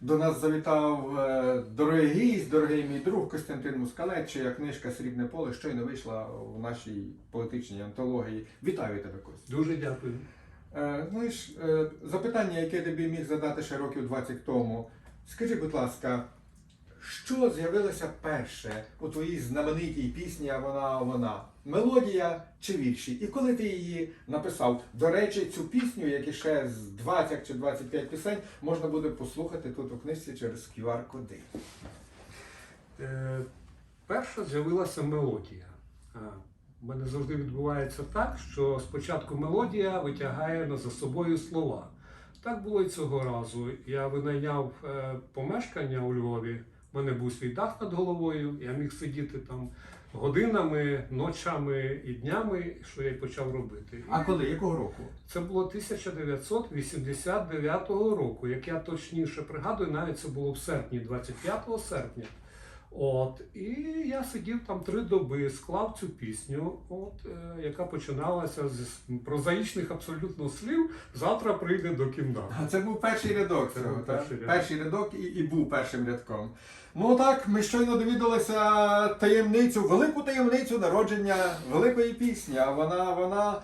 До нас завітав е, дорогий гість, дорогий мій друг Костянтин Мускалець, чия книжка Срібне поле щойно вийшла в нашій поетичній антології. Вітаю тебе, Костя. Дуже дякую. Ну Знаєш, ж запитання, яке тобі міг задати ще років 20 тому. Скажи, будь ласка, що з'явилося перше у твоїй знаменитій пісні «А вона, вона? Мелодія чи вірші? І коли ти її написав? До речі, цю пісню, як і ще з 20 чи 25 пісень, можна буде послухати тут у книжці через QR-коди. Е, перша з'явилася мелодія. Е, У мене завжди відбувається так, що спочатку мелодія витягає за собою слова. Так було і цього разу. Я винайняв е, помешкання у Львові. У мене був свій дах над головою. Я міг сидіти там годинами, ночами і днями, що я й почав робити. А коли? Якого року? Це було 1989 року, як я точніше пригадую, навіть це було в серпні, 25 серпня. От, і я сидів там три доби, склав цю пісню, от, е, яка починалася з прозаїчних абсолютно слів. Завтра прийде до кімнати. А це був перший рядок. Це був перший рядок. перший рядок і, і був першим рядком. Ну так, ми щойно довідалися таємницю, велику таємницю народження великої пісні. А вона, вона